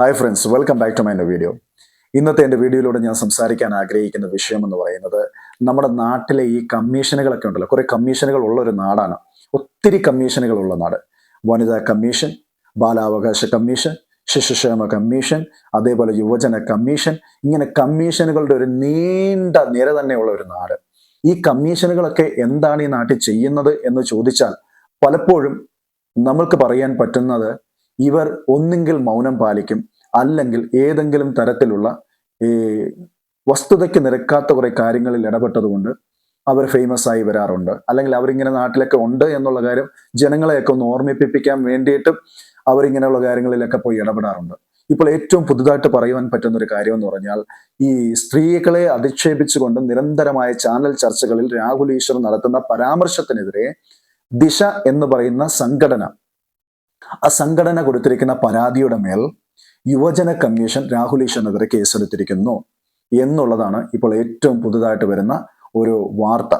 Hi friends welcome back to my video ഇന്നത്തെ എന്റെ വീഡിയോയിലൂടെ ഞാൻ സംസാരിക്കാൻ ആഗ്രഹിക്കുന്ന വിഷയം എന്ന് പറയുന്നത് നമ്മുടെ നാട്ടിലെ ഈ കമ്മീഷനുകളൊക്കെ ഉണ്ടല്ലോ. കുറേ കമ്മീഷനുകൾ ഉള്ള ഒരു നാടാണ്. ഒത്തിരി കമ്മീഷനുകൾ ഉള്ള നാട്. വനിതാ കമ്മീഷൻ ബാലാവകാശ കമ്മീഷൻ ശിശുക്ഷേമ കമ്മീഷൻ അതേപോലെ യുവജന കമ്മീഷൻ. ഇങ്ങനെ കമ്മീഷനുകളുടെ ഒരു നീണ്ട നിര തന്നെയുള്ള ഒരു നാട്. ഈ കമ്മീഷനുകളൊക്കെ എന്താണ് ഈ നാട്ടിൽ ചെയ്യുന്നത് എന്ന് ചോദിച്ചാൽ പലപ്പോഴും നമ്മൾക്ക് പറയാൻ പറ്റുന്നത് ഇവർ ഒന്നെങ്കിൽ മൗനം പാലിക്കും അല്ലെങ്കിൽ ഏതെങ്കിലും തരത്തിലുള്ള ഈ വസ്തുതയ്ക്ക് നിരക്കാത്ത കുറെ കാര്യങ്ങളിൽ ഇടപെട്ടതുകൊണ്ട് അവർ ഫേമസ് ആയി വരാറുണ്ട്. അല്ലെങ്കിൽ അവരിങ്ങനെ നാട്ടിലൊക്കെ ഉണ്ട് എന്നുള്ള കാര്യം ജനങ്ങളെയൊക്കെ ഒന്ന് ഓർമ്മിപ്പിക്കാൻ വേണ്ടിയിട്ട് അവരിങ്ങനെയുള്ള കാര്യങ്ങളിലൊക്കെ പോയി ഇടപെടാറുണ്ട്. ഇപ്പോൾ ഏറ്റവും പുതുതായിട്ട് പറയുവാൻ പറ്റുന്ന ഒരു കാര്യം എന്ന് പറഞ്ഞാൽ ഈ സ്ത്രീകളെ അധിക്ഷേപിച്ചുകൊണ്ട് നിരന്തരമായ ചാനൽ ചർച്ചകളിൽ രാഹുൽ ഈശ്വർ നടത്തുന്ന പരാമർശത്തിനെതിരെ ദിശ എന്ന് പറയുന്ന സംഘടന ആ സംഘടന കൊടുത്തിരിക്കുന്ന പരാതിയുടെ മേൽ യുവജന കമ്മീഷൻ രാഹുൽ ഈശ്വറിനെതിരെ കേസെടുത്തിരിക്കുന്നു എന്നുള്ളതാണ് ഇപ്പോൾ ഏറ്റവും പുതുതായിട്ട് വരുന്ന ഒരു വാർത്ത.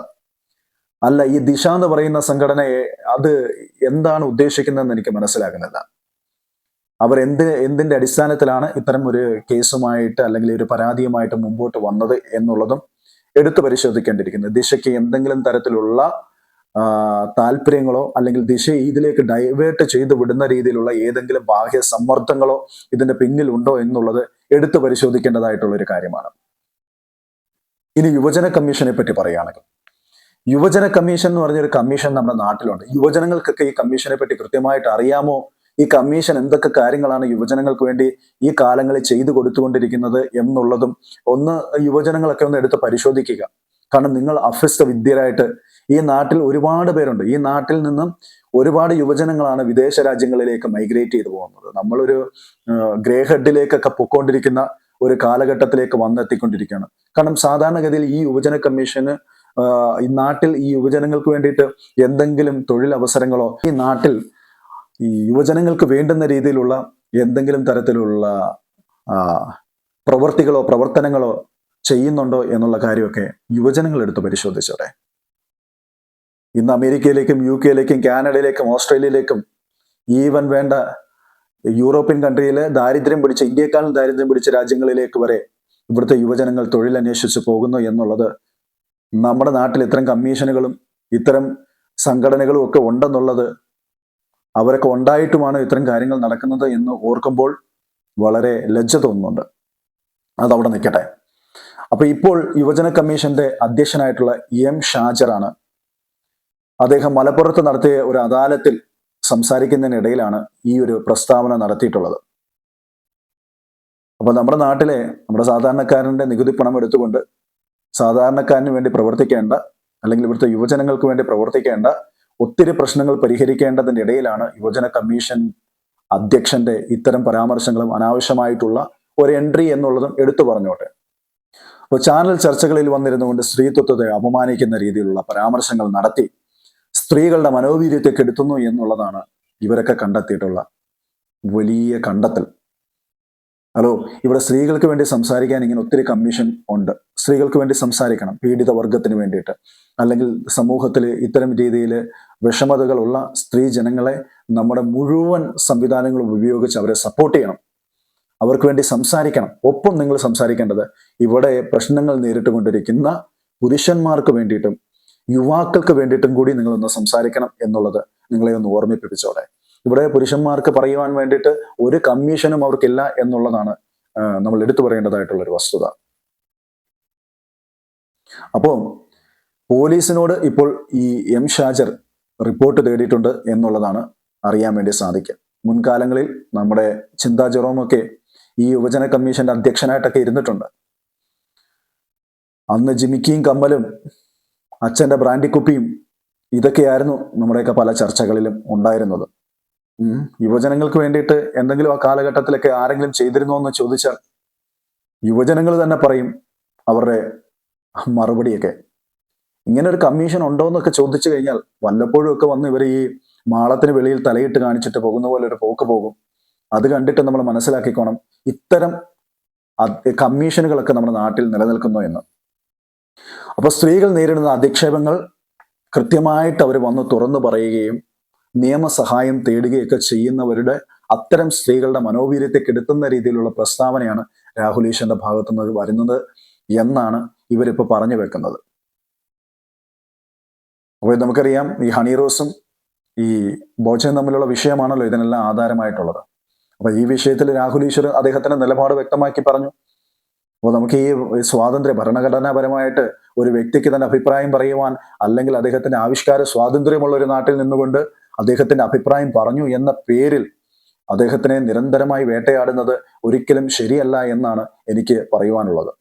അല്ല ഈ ദിശ എന്ന് പറയുന്ന സംഘടനയെ അത് എന്താണ് ഉദ്ദേശിക്കുന്നതെന്ന് എനിക്ക് മനസ്സിലാകുന്നില്ല. അവർ എന്ത് എന്തിന്റെ അടിസ്ഥാനത്തിലാണ് ഇത്തരം ഒരു കേസുമായിട്ട് അല്ലെങ്കിൽ ഒരു പരാതിയുമായിട്ട് മുമ്പോട്ട് വന്നത് എന്നുള്ളതും എടുത്തു പരിശോധിക്കേണ്ടിയിരിക്കുന്നത് ദിശയ്ക്ക് എന്തെങ്കിലും തരത്തിലുള്ള താല്പര്യങ്ങളോ അല്ലെങ്കിൽ ദിശ ഇതിലേക്ക് ഡൈവേർട്ട് ചെയ്തു വിടുന്ന രീതിയിലുള്ള ഏതെങ്കിലും ബാഹ്യ സമ്മർദ്ദങ്ങളോ ഇതിന്റെ പിന്നിൽ ഉണ്ടോ എന്നുള്ളത് എടുത്തു പരിശോധിക്കേണ്ടതായിട്ടുള്ള ഒരു കാര്യമാണ്. ഇനി യുവജന കമ്മീഷനെ പറ്റി പറയുകയാണെങ്കിൽ യുവജന കമ്മീഷൻ എന്ന് പറഞ്ഞൊരു കമ്മീഷൻ നമ്മുടെ നാട്ടിലുണ്ട്. യുവജനങ്ങൾക്കൊക്കെ ഈ കമ്മീഷനെ പറ്റി കൃത്യമായിട്ട് അറിയാമോ? ഈ കമ്മീഷൻ എന്തൊക്കെ കാര്യങ്ങളാണ് യുവജനങ്ങൾക്ക് വേണ്ടി ഈ കാലങ്ങളിൽ ചെയ്തു കൊടുത്തുകൊണ്ടിരിക്കുന്നത് എന്നുള്ളതും ഒന്ന് യുവജനങ്ങളൊക്കെ ഒന്ന് എടുത്ത് പരിശോധിക്കുക. കാരണം നിങ്ങൾ അഭ്യസ്ത വിദ്യരായിട്ട് ഈ നാട്ടിൽ ഒരുപാട് പേരുണ്ട്. ഈ നാട്ടിൽ നിന്നും ഒരുപാട് യുവജനങ്ങളാണ് വിദേശ രാജ്യങ്ങളിലേക്ക് മൈഗ്രേറ്റ് ചെയ്തു പോകുന്നത്. നമ്മളൊരു ഗ്രേ ഹെഡിലേക്കൊക്കെ പൊക്കോണ്ടിരിക്കുന്ന ഒരു കാലഘട്ടത്തിലേക്ക് വന്നെത്തിക്കൊണ്ടിരിക്കുകയാണ്. കാരണം സാധാരണഗതിയിൽ ഈ യുവജന കമ്മീഷന് ഈ നാട്ടിൽ ഈ യുവജനങ്ങൾക്ക് വേണ്ടിയിട്ട് എന്തെങ്കിലും തൊഴിലവസരങ്ങളോ ഈ നാട്ടിൽ ഈ യുവജനങ്ങൾക്ക് വേണ്ടുന്ന രീതിയിലുള്ള എന്തെങ്കിലും തരത്തിലുള്ള പ്രവർത്തികളോ പ്രവർത്തനങ്ങളോ ചെയ്യുന്നുണ്ടോ എന്നുള്ള കാര്യമൊക്കെ യുവജനങ്ങൾ എടുത്ത് പരിശോധിച്ചോടെ ഇന്ന് അമേരിക്കയിലേക്കും യു കെയിലേക്കും കാനഡയിലേക്കും ഓസ്ട്രേലിയയിലേക്കും ഈവൻ വേണ്ട യൂറോപ്യൻ കൺട്രിയിലെ ദാരിദ്ര്യം പിടിച്ച ഇന്ത്യക്കാളും ദാരിദ്ര്യം പിടിച്ച രാജ്യങ്ങളിലേക്ക് വരെ ഇവിടുത്തെ യുവജനങ്ങൾ തൊഴിലന്വേഷിച്ച് പോകുന്നു എന്നുള്ളത് നമ്മുടെ നാട്ടിൽ ഇത്തരം കമ്മീഷനുകളും ഇത്തരം സംഘടനകളും ഒക്കെ ഉണ്ടെന്നുള്ളത് അവരൊക്കെ ഉണ്ടായിട്ടുമാണ് ഇത്തരം കാര്യങ്ങൾ നടക്കുന്നത് എന്ന് ഓർക്കുമ്പോൾ വളരെ ലജ്ജ തോന്നുന്നുണ്ട്. അതവിടെ നിൽക്കട്ടെ. അപ്പൊ ഇപ്പോൾ യുവജന കമ്മീഷന്റെ അധ്യക്ഷനായിട്ടുള്ള എം ഷാജറാണ്. അദ്ദേഹം മലപ്പുറത്ത് നടത്തിയ ഒരു അദാലത്തിൽ സംസാരിക്കുന്നതിനിടയിലാണ് ഈ ഒരു പ്രസ്താവന നടത്തിയിട്ടുള്ളത്. അപ്പൊ നമ്മുടെ നാട്ടിലെ നമ്മുടെ സാധാരണക്കാരന്റെ നികുതി പണം എടുത്തുകൊണ്ട് സാധാരണക്കാരന് വേണ്ടി പ്രവർത്തിക്കേണ്ട അല്ലെങ്കിൽ ഇവിടുത്തെ യുവജനങ്ങൾക്ക് വേണ്ടി പ്രവർത്തിക്കേണ്ട ഒത്തിരി പ്രശ്നങ്ങൾ പരിഹരിക്കേണ്ടതിന്റെ ഇടയിലാണ് യുവജന കമ്മീഷൻ അധ്യക്ഷന്റെ ഇത്തരം പരാമർശങ്ങളും അനാവശ്യമായിട്ടുള്ള ഒരു എൻട്രി എന്നുള്ളതും എടുത്തു പറഞ്ഞോട്ടെ. അപ്പോൾ ചാനൽ ചർച്ചകളിൽ വന്നിരുന്നുകൊണ്ട് സ്ത്രീത്വത്തെ അപമാനിക്കുന്ന രീതിയിലുള്ള പരാമർശങ്ങൾ നടത്തി സ്ത്രീകളുടെ മനോവീര്യത്തെ കെടുത്തുന്നു എന്നുള്ളതാണ് ഇവരൊക്കെ കണ്ടെത്തിയിട്ടുള്ള വലിയ കണ്ടെത്തൽ. ഹലോ ഇവിടെ സ്ത്രീകൾക്ക് വേണ്ടി സംസാരിക്കാൻ ഇങ്ങനെ ഒത്തിരി കമ്മീഷൻ ഉണ്ട്. സ്ത്രീകൾക്ക് വേണ്ടി സംസാരിക്കണം പീഡിത വർഗത്തിന് വേണ്ടിയിട്ട്. അല്ലെങ്കിൽ സമൂഹത്തിൽ ഇത്തരം രീതിയിൽ വിഷമതകളുള്ള സ്ത്രീ ജനങ്ങളെ നമ്മുടെ മുഴുവൻ സംവിധാനങ്ങളും ഉപയോഗിച്ച് അവരെ സപ്പോർട്ട് ചെയ്യണം. അവർക്ക് വേണ്ടി സംസാരിക്കണം. ഒപ്പം നിങ്ങൾ സംസാരിക്കേണ്ടത് ഇവിടെ പ്രശ്നങ്ങൾ നേരിട്ട് കൊണ്ടിരിക്കുന്ന പുരുഷന്മാർക്ക് വേണ്ടിയിട്ടും യുവാക്കൾക്ക് വേണ്ടിയിട്ടും കൂടി നിങ്ങൾ ഒന്ന് സംസാരിക്കണം എന്നുള്ളത് നിങ്ങളെ ഒന്ന് ഓർമ്മിപ്പിച്ചോടെ ഇവിടെ പുരുഷന്മാർക്ക് പറയുവാൻ വേണ്ടിയിട്ട് ഒരു കമ്മീഷനും അവർക്കില്ല എന്നുള്ളതാണ് നമ്മൾ എടുത്തു പറയേണ്ടതായിട്ടുള്ള ഒരു വസ്തുത. അപ്പോൾ പോലീസിനോട് ഇപ്പോൾ ഈ എം ഷാജർ റിപ്പോർട്ട് തേടിയിട്ടുണ്ട് എന്നുള്ളതാണ് അറിയാൻ വേണ്ടി സാധിക്കുക. മുൻകാലങ്ങളിൽ നമ്മുടെ ചിന്താ ജെറോമൊക്കെ ഈ യുവജന കമ്മീഷന്റെ അധ്യക്ഷനായിട്ടൊക്കെ ഇരുന്നിട്ടുണ്ട്. അന്ന് ജിമിക്കിയും കമ്മലും അച്ഛന്റെ ബ്രാൻഡിക്കുപ്പിയും ഇതൊക്കെയായിരുന്നു നമ്മുടെയൊക്കെ പല ചർച്ചകളിലും ഉണ്ടായിരുന്നത്. യുവജനങ്ങൾക്ക് വേണ്ടിയിട്ട് എന്തെങ്കിലും ആ കാലഘട്ടത്തിലൊക്കെ ആരെങ്കിലും ചെയ്തിരുന്നോ എന്ന് ചോദിച്ചാൽ യുവജനങ്ങൾ തന്നെ പറയും അവരുടെ മറുപടിയൊക്കെ. ഇങ്ങനെ ഒരു കമ്മീഷൻ ഉണ്ടോ എന്നൊക്കെ ചോദിച്ചു കഴിഞ്ഞാൽ വല്ലപ്പോഴും ഒക്കെ വന്ന് ഇവർ ഈ മാളത്തിന് വെളിയിൽ തലയിട്ട് കാണിച്ചിട്ട് പോകുന്ന പോലെ ഒരു പോക്ക് പോകും. അത് കണ്ടിട്ട് നമ്മൾ മനസ്സിലാക്കിക്കോണം. ഇത്തരം കമ്മീഷനുകളൊക്കെ നമ്മുടെ നാട്ടിൽ നിലനിൽക്കുന്നു എന്ന്. അപ്പൊ സ്ത്രീകൾ നേരിടുന്ന അധിക്ഷേപങ്ങൾ കൃത്യമായിട്ട് അവർ വന്ന് തുറന്നു പറയുകയും നിയമസഹായം തേടുകയൊക്കെ ചെയ്യുന്നവരുടെ അത്തരം സ്ത്രീകളുടെ മനോവീര്യത്തെ കെടുത്തുന്ന രീതിയിലുള്ള പ്രസ്താവനയാണ് രാഹുൽ ഈശ്വറിന്റെ ഭാഗത്തുനിന്ന് വരുന്നത് എന്നാണ് ഇവരിപ്പോൾ പറഞ്ഞു വെക്കുന്നത്. അപ്പോൾ നമുക്കറിയാം ഈ ഹണി റോസും ഈ ബോച്ചയും തമ്മിലുള്ള വിഷയമാണല്ലോ ഇതിനെല്ലാം ആധാരമായിട്ടുള്ളത്. അപ്പൊ ഈ വിഷയത്തിൽ രാഹുൽ ഈശ്വർ അദ്ദേഹത്തിന്റെ നിലപാട് വ്യക്തമാക്കി പറഞ്ഞു. അപ്പോൾ നമുക്ക് ഈ സ്വാതന്ത്ര്യ ഭരണഘടനാപരമായിട്ട് ഒരു വ്യക്തിക്ക് തന്നെ അഭിപ്രായം പറയുവാൻ അല്ലെങ്കിൽ അദ്ദേഹത്തിന്റെ ആവിഷ്കാര സ്വാതന്ത്ര്യമുള്ള ഒരു നാട്ടിൽ നിന്നുകൊണ്ട് അദ്ദേഹത്തിന്റെ അഭിപ്രായം പറഞ്ഞു എന്ന പേരിൽ അദ്ദേഹത്തിനെ നിരന്തരമായി വേട്ടയാടുന്നത് ഒരിക്കലും ശരിയല്ല എന്നാണ് എനിക്ക് പറയുവാനുള്ളത്.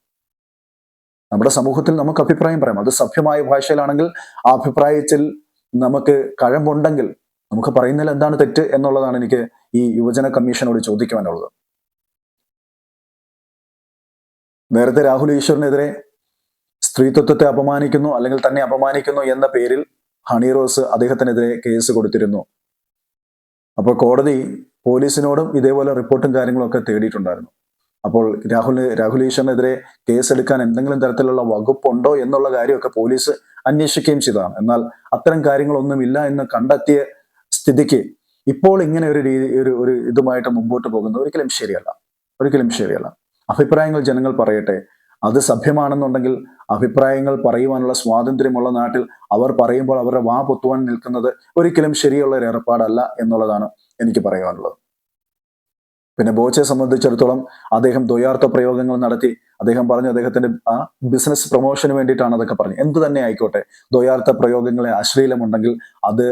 നമ്മുടെ സമൂഹത്തിൽ നമുക്ക് അഭിപ്രായം പറയാം. അത് സഭ്യമായ ഭാഷയിലാണെങ്കിൽ ആ അഭിപ്രായത്തിൽ നമുക്ക് കഴമ്പുണ്ടെങ്കിൽ നമുക്ക് പറയുന്നതിൽ എന്താണ് തെറ്റ് എന്നുള്ളതാണ് എനിക്ക് ഈ യുവജന കമ്മീഷനോട് ചോദിക്കുവാനുള്ളത്. നേരത്തെ രാഹുൽ ഈശ്വറിനെതിരെ സ്ത്രീത്വത്തെ അപമാനിക്കുന്നു അല്ലെങ്കിൽ തന്നെ അപമാനിക്കുന്നു എന്ന പേരിൽ ഹണി റോസ് അദ്ദേഹത്തിനെതിരെ കേസ് കൊടുത്തിരുന്നു. അപ്പോൾ കോടതി പോലീസിനോടും ഇതേപോലെ റിപ്പോർട്ടും കാര്യങ്ങളും ഒക്കെ തേടിയിട്ടുണ്ടായിരുന്നു. അപ്പോൾ രാഹുൽ രാഹുൽ ഈശ്വറിനെതിരെ കേസെടുക്കാൻ എന്തെങ്കിലും തരത്തിലുള്ള വകുപ്പുണ്ടോ എന്നുള്ള കാര്യമൊക്കെ പോലീസ് അന്വേഷിക്കുകയും ചെയ്തതാണ്. എന്നാൽ അത്തരം കാര്യങ്ങളൊന്നും ഇല്ല എന്ന് കണ്ടെത്തിയ സ്ഥിതിക്ക് ഇപ്പോൾ ഇങ്ങനെ ഒരു രീതി ഒരു ഒരു ഇതുമായിട്ട് മുമ്പോട്ട് പോകുന്നത് ഒരിക്കലും ശരിയല്ല. ഒരിക്കലും ശരിയല്ല. അഭിപ്രായങ്ങൾ ജനങ്ങൾ പറയട്ടെ. അത് സഭ്യമാണെന്നുണ്ടെങ്കിൽ അഭിപ്രായങ്ങൾ പറയുവാനുള്ള സ്വാതന്ത്ര്യമുള്ള നാട്ടിൽ അവർ പറയുമ്പോൾ അവരുടെ വാ പൊത്തുവാൻ നിൽക്കുന്നത് ഒരിക്കലും ശരിയുള്ള ഒരു ഏർപ്പാടല്ല എന്നുള്ളതാണ് എനിക്ക് പറയാനുള്ളത്. പിന്നെ ബോച്ചെ സംബന്ധിച്ചിടത്തോളം അദ്ദേഹം ദ്വയാർത്ഥ പ്രയോഗങ്ങൾ നടത്തി അദ്ദേഹം പറഞ്ഞു അദ്ദേഹത്തിന്റെ ആ ബിസിനസ് പ്രൊമോഷന് വേണ്ടിയിട്ടാണ് അതൊക്കെ പറഞ്ഞത്. എന്ത് തന്നെ ആയിക്കോട്ടെ. ദ്വയാർത്ഥ പ്രയോഗങ്ങളെ അശ്ലീലമുണ്ടെങ്കിൽ അത്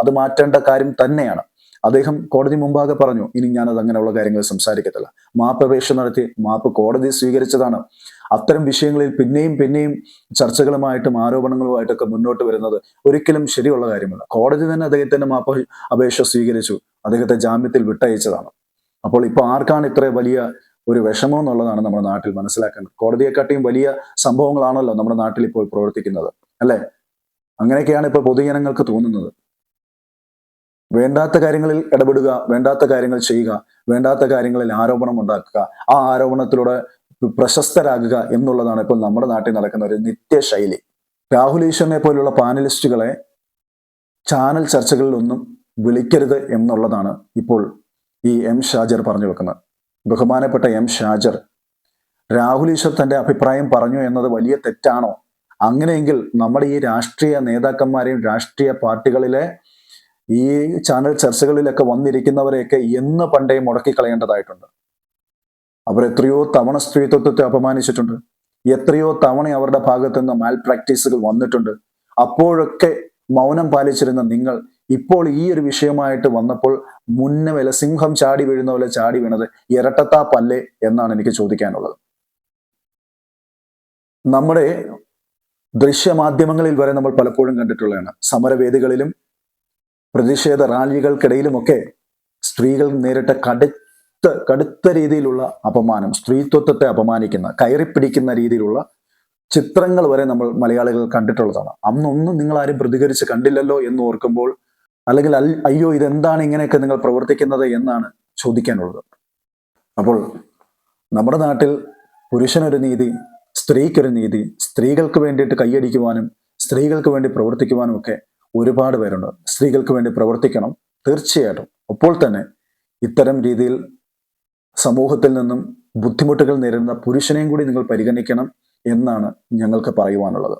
അത് മാറ്റേണ്ട കാര്യം തന്നെയാണ്. അദ്ദേഹം കോടതി മുമ്പാകെ പറഞ്ഞു ഇനി ഞാനത് അങ്ങനെയുള്ള കാര്യങ്ങൾ സംസാരിക്കത്തില്ല. മാപ്പ് അപേക്ഷ നടത്തി മാപ്പ് കോടതി സ്വീകരിച്ചതാണ്. അത്തരം വിഷയങ്ങളിൽ പിന്നെയും പിന്നെയും ചർച്ചകളുമായിട്ടും ആരോപണങ്ങളുമായിട്ടൊക്കെ മുന്നോട്ട് വരുന്നത് ഒരിക്കലും ശരിയുള്ള കാര്യമല്ല. കോടതി തന്നെ അദ്ദേഹത്തിന്റെ മാപ്പ് അപേക്ഷ സ്വീകരിച്ചു. അദ്ദേഹത്തെ ജാമ്യത്തിൽ വിട്ടയച്ചതാണ്. അപ്പോൾ ഇപ്പൊ ആർക്കാണ് ഇത്ര വലിയ ഒരു വിഷമം എന്നുള്ളതാണ് നമ്മുടെ നാട്ടിൽ മനസ്സിലാക്കേണ്ടത്. കോടതിയെക്കാട്ടിയും വലിയ സംഭവങ്ങളാണല്ലോ നമ്മുടെ നാട്ടിൽ ഇപ്പോൾ പ്രവർത്തിക്കുന്നത്. അല്ലെ? അങ്ങനെയൊക്കെയാണ് ഇപ്പോൾ പൊതുജനങ്ങൾക്ക് തോന്നുന്നത്. വേണ്ടാത്ത കാര്യങ്ങളിൽ ഇടപെടുക വേണ്ടാത്ത കാര്യങ്ങൾ ചെയ്യുക വേണ്ടാത്ത കാര്യങ്ങളിൽ ആരോപണം ഉണ്ടാക്കുക ആ ആരോപണത്തിലൂടെ പ്രശസ്തരാകുക എന്നുള്ളതാണ് ഇപ്പോൾ നമ്മുടെ നാട്ടിൽ നടക്കുന്ന ഒരു നിത്യശൈലി. രാഹുൽ ഈശ്വറിനെ പോലുള്ള പാനലിസ്റ്റുകളെ ചാനൽ ചർച്ചകളിലൊന്നും വിളിക്കരുത് എന്നുള്ളതാണ് ഇപ്പോൾ ഈ എം ഷാജർ പറഞ്ഞു വെക്കുന്നത്. ബഹുമാനപ്പെട്ട എം ഷാജർ രാഹുൽ ഈശ്വർ തന്റെ അഭിപ്രായം പറഞ്ഞു എന്നത് വലിയ തെറ്റാണോ? അങ്ങനെയെങ്കിൽ നമ്മുടെ ഈ രാഷ്ട്രീയ നേതാക്കന്മാരെയും രാഷ്ട്രീയ പാർട്ടികളിലെ ഈ ചാനൽ ചർച്ചകളിലൊക്കെ വന്നിരിക്കുന്നവരെയൊക്കെ എന്ന് പണ്ടേ മുടക്കി കളയേണ്ടതായിട്ടുണ്ട് അവർ എത്രയോ തവണ സ്ത്രീത്വത്തെ അപമാനിച്ചിട്ടുണ്ട്. എത്രയോ തവണ അവരുടെ ഭാഗത്തു നിന്ന് മാൽ പ്രാക്ടീസുകൾ വന്നിട്ടുണ്ട്. അപ്പോഴൊക്കെ മൗനം പാലിച്ചിരുന്ന നിങ്ങൾ ഇപ്പോൾ ഈ ഒരു വിഷയമായിട്ട് വന്നപ്പോൾ മുന്നേ വില സിംഹം ചാടി വീഴുന്ന പോലെ ചാടി വീണത് ഇരട്ടത്താപ്പല്ലേ എന്നാണ് എനിക്ക് ചോദിക്കാനുള്ളത്. നമ്മുടെ ദൃശ്യമാധ്യമങ്ങളിൽ വരെ നമ്മൾ പലപ്പോഴും കണ്ടിട്ടുള്ളതാണ്. സമരവേദികളിലും പ്രതിഷേധ റാലികൾക്കിടയിലുമൊക്കെ സ്ത്രീകൾ നേരിട്ട കടുത്ത കടുത്ത രീതിയിലുള്ള അപമാനം സ്ത്രീത്വത്തെ അപമാനിക്കുന്ന കയറിപ്പിടിക്കുന്ന രീതിയിലുള്ള ചിത്രങ്ങൾ വരെ നമ്മൾ മലയാളികൾ കണ്ടിട്ടുള്ളതാണ്. അന്നൊന്നും നിങ്ങൾ ആരും പ്രതികരിച്ച് കണ്ടില്ലല്ലോ എന്ന് ഓർക്കുമ്പോൾ അല്ലെങ്കിൽ അയ്യോ ഇതെന്താണ് ഇങ്ങനെയൊക്കെ നിങ്ങൾ പ്രവർത്തിക്കുന്നത് എന്നാണ് ചോദിക്കാനുള്ളത്. അപ്പോൾ നമ്മുടെ നാട്ടിൽ പുരുഷനൊരു നീതി സ്ത്രീക്കൊരു നീതി സ്ത്രീകൾക്ക് വേണ്ടിയിട്ട് കൈയടിക്കുവാനും സ്ത്രീകൾക്ക് വേണ്ടി പ്രവർത്തിക്കുവാനും ഒക്കെ ഒരുപാട് പേരുണ്ട്. സ്ത്രീകൾക്ക് വേണ്ടി പ്രവർത്തിക്കണം. തീർച്ചയായിട്ടും. അപ്പോൾ തന്നെ ഇത്തരം രീതിയിൽ സമൂഹത്തിൽ നിന്നും ബുദ്ധിമുട്ടുകൾ നേരിടുന്ന പുരുഷനെയും കൂടി നിങ്ങൾ പരിഗണിക്കണം എന്നാണ് ഞങ്ങൾക്ക് പറയുവാനുള്ളത്.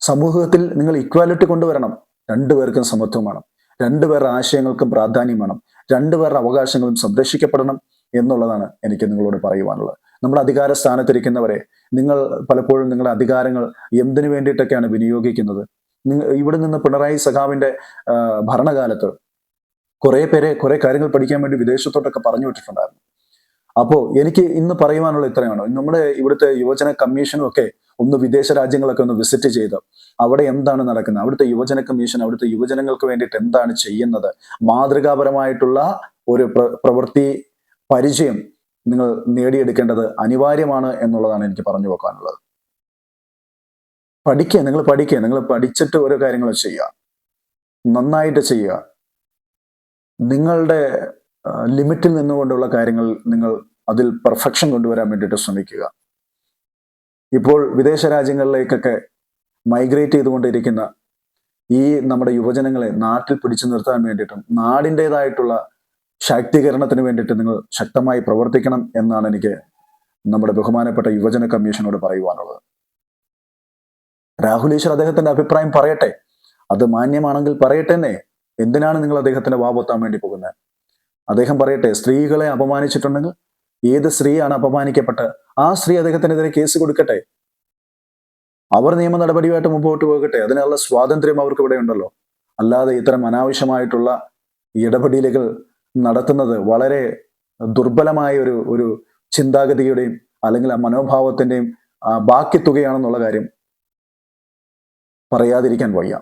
സമൂഹത്തിൽ നിങ്ങൾ ഇക്വാലിറ്റി കൊണ്ടുവരണം. രണ്ടുപേർക്കും സമത്വം വേണം. രണ്ടുപേരുടെ ആശയങ്ങൾക്കും പ്രാധാന്യം വേണം. രണ്ടുപേരുടെ അവകാശങ്ങളും സംരക്ഷിക്കപ്പെടണം എന്നുള്ളതാണ് എനിക്ക് നിങ്ങളോട് പറയുവാനുള്ളത്. നമ്മൾ അധികാര സ്ഥാനത്തിരിക്കുന്നവരെ നിങ്ങൾ പലപ്പോഴും നിങ്ങളുടെ അധികാരങ്ങൾ എന്തിനു വേണ്ടിയിട്ടൊക്കെയാണ് വിനിയോഗിക്കുന്നത്? ഇവിടെ നിന്ന് പിണറായി സഖാവിന്റെ ഭരണകാലത്ത് കുറേ പേരെ കുറെ കാര്യങ്ങൾ പഠിക്കാൻ വേണ്ടി വിദേശത്തോട്ടൊക്കെ പറഞ്ഞു വിട്ടിട്ടുണ്ടായിരുന്നു. അപ്പോ എനിക്ക് ഇന്ന് പറയുവാനുള്ള ഇത്രയാണ്. നമ്മുടെ ഇവിടുത്തെ യുവജന കമ്മീഷനും ഒക്കെ ഒന്ന് വിദേശ രാജ്യങ്ങളൊക്കെ ഒന്ന് വിസിറ്റ് ചെയ്ത് അവിടെ എന്താണ് നടക്കുന്നത്? അവിടുത്തെ യുവജന കമ്മീഷൻ അവിടുത്തെ യുവജനങ്ങൾക്ക് വേണ്ടിയിട്ട് എന്താണ് ചെയ്യുന്നത്? മാതൃകാപരമായിട്ടുള്ള ഒരു പ്രവൃത്തി പരിചയം നിങ്ങൾ നേടിയെടുക്കേണ്ടത് അനിവാര്യമാണ് എന്നുള്ളതാണ് എനിക്ക് പറഞ്ഞു വെക്കാനുള്ളത്. പഠിക്കുക നിങ്ങൾ പഠിക്കുക നിങ്ങൾ പഠിച്ചിട്ട് ഓരോ കാര്യങ്ങൾ ചെയ്യുക. നന്നായിട്ട് ചെയ്യുക. നിങ്ങളുടെ ലിമിറ്റിൽ നിന്നുകൊണ്ടുള്ള കാര്യങ്ങൾ നിങ്ങൾ അതിൽ പെർഫെക്ഷൻ കൊണ്ടുവരാൻ വേണ്ടിയിട്ട് ശ്രമിക്കുക. ഇപ്പോൾ വിദേശ രാജ്യങ്ങളിലേക്കൊക്കെ മൈഗ്രേറ്റ് ചെയ്തുകൊണ്ടിരിക്കുന്ന ഈ നമ്മുടെ യുവജനങ്ങളെ നാട്ടിൽ പിടിച്ചു നിർത്താൻ വേണ്ടിയിട്ടും നാടിന്റെതായിട്ടുള്ള ശാക്തീകരണത്തിന് വേണ്ടിയിട്ട് നിങ്ങൾ ശക്തമായി പ്രവർത്തിക്കണം എന്നാണ് എനിക്ക് നമ്മുടെ ബഹുമാനപ്പെട്ട യുവജന കമ്മീഷനോട് പറയുവാനുള്ളത്. രാഹുൽ ഈശ്വർ അദ്ദേഹത്തിന്റെ അഭിപ്രായം പറയട്ടെ. അത് മാന്യമാണെങ്കിൽ പറയട്ടെ തന്നെ എന്തിനാണ് നിങ്ങൾ അദ്ദേഹത്തിന്റെ വാപൊത്താൻ വേണ്ടി പോകുന്നത്? അദ്ദേഹം പറയട്ടെ സ്ത്രീകളെ അപമാനിച്ചിട്ടുണ്ടെങ്കിൽ ഏത് സ്ത്രീയാണ് അപമാനിക്കപ്പെട്ട് ആ സ്ത്രീ അദ്ദേഹത്തിനെതിരെ കേസ് കൊടുക്കട്ടെ. അവർ നിയമ നടപടിയുമായിട്ട് മുമ്പോട്ട് പോകട്ടെ. അതിനുള്ള സ്വാതന്ത്ര്യം അവർക്ക് ഇവിടെ ഉണ്ടല്ലോ. അല്ലാതെ ഇത്തരം അനാവശ്യമായിട്ടുള്ള ഇടപെടലുകൾ നടത്തുന്നത് വളരെ ദുർബലമായ ഒരു ഒരു ചിന്താഗതിയുടെയും അല്ലെങ്കിൽ ആ മനോഭാവത്തിന്റെയും ആ, ബാക്കി തുകയാണെന്നുള്ള കാര്യം പറയാതിരിക്കാൻ വയ്യ.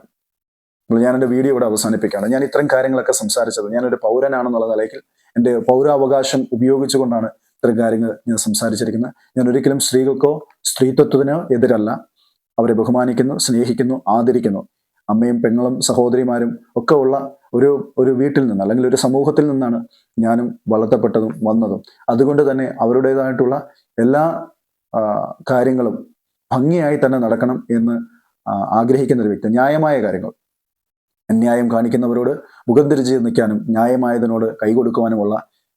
ഞാൻ എന്റെ വീഡിയോ ഇവിടെ അവസാനിപ്പിക്കുകയാണ്. ഞാൻ ഇത്രയും കാര്യങ്ങളൊക്കെ സംസാരിച്ചത്. ഞാനൊരു പൗരനാണെന്നുള്ള നിലയ്ക്ക് എന്റെ പൗരാവകാശം ഉപയോഗിച്ചുകൊണ്ടാണ് ഇത്തരം കാര്യങ്ങൾ ഞാൻ സംസാരിച്ചിരിക്കുന്നത്. ഞാൻ ഒരിക്കലും സ്ത്രീകൾക്കോ സ്ത്രീത്വത്തിനോ എതിരല്ല. അവരെ ബഹുമാനിക്കുന്നു സ്നേഹിക്കുന്നു ആദരിക്കുന്നു. അമ്മയും പെങ്ങളും സഹോദരിമാരും ഒക്കെ ഉള്ള ഒരു ഒരു വീട്ടിൽ നിന്ന് അല്ലെങ്കിൽ ഒരു സമൂഹത്തിൽ നിന്നാണ് ഞാനും വളർത്തപ്പെട്ടതും വന്നതും. അതുകൊണ്ട് തന്നെ അവരുടേതായിട്ടുള്ള എല്ലാ കാര്യങ്ങളും ഭംഗിയായി തന്നെ നടക്കണം എന്ന് ആഗ്രഹിക്കുന്ന ഒരു വ്യക്തി ന്യായമായ കാര്യങ്ങൾ. അന്യായം കാണിക്കുന്നവരോട് മുഖം തിരിച്ച് നിൽക്കാനും ന്യായമായതിനോട് കൈകൊടുക്കുവാനുമുള്ള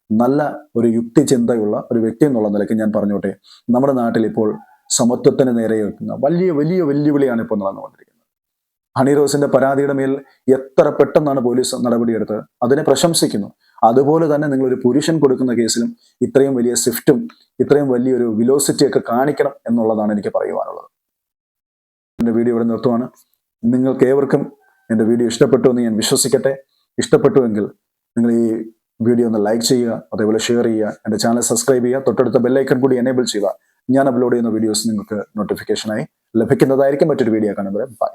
നല്ല ഒരു യുക്തിചിന്തയുള്ള ഒരു വ്യക്തി എന്നുള്ള നിലയ്ക്ക് ഞാൻ പറഞ്ഞോട്ടെ. നമ്മുടെ നാട്ടിൽ ഇപ്പോൾ സമത്വത്തിന് നേരെ വെക്കുന്ന വലിയ വലിയ വെല്ലുവിളിയാണ് ഇപ്പോൾ നടന്നുകൊണ്ടിരിക്കുന്നത്. ഹണി റോസിന്റെ പരാതിയുടെ മേൽ എത്ര പെട്ടെന്നാണ് പോലീസ് നടപടിയെടുത്ത് അതിനെ പ്രശംസിക്കുന്നു. അതുപോലെ തന്നെ നിങ്ങൾ ഒരു പുരുഷൻ കൊടുക്കുന്ന കേസിലും ഇത്രയും വലിയ സ്വിഫ്റ്റും ഇത്രയും വലിയൊരു വിലോസിറ്റിയൊക്കെ കാണിക്കണം എന്നുള്ളതാണ് എനിക്ക് പറയുവാനുള്ളത്. എന്റെ വീഡിയോ ഇവിടെ നിർത്തുവാണ്. നിങ്ങൾക്ക് ഏവർക്കും എന്റെ വീഡിയോ ഇഷ്ടപ്പെട്ടു എന്ന് ഞാൻ വിശ്വസിക്കട്ടെ. ഇഷ്ടപ്പെട്ടുവെങ്കിൽ നിങ്ങൾ ഈ വീഡിയോ ഒന്ന് ലൈക്ക് ചെയ്യുക അതേപോലെ ഷെയർ ചെയ്യുക എന്റെ ചാനൽ സബ്സ്ക്രൈബ് ചെയ്യുക തൊട്ടടുത്ത ബെല്ലൈക്കൺ കൂടി എനേബിൾ ചെയ്യുക. ഞാൻ അപ്ലോഡ് ചെയ്യുന്ന വീഡിയോസ് നിങ്ങൾക്ക് നോട്ടിഫിക്കേഷനായി ലഭിക്കുന്നതായിരിക്കും മറ്റൊരു വീഡിയോ കാണുമ്പോൾ ബൈ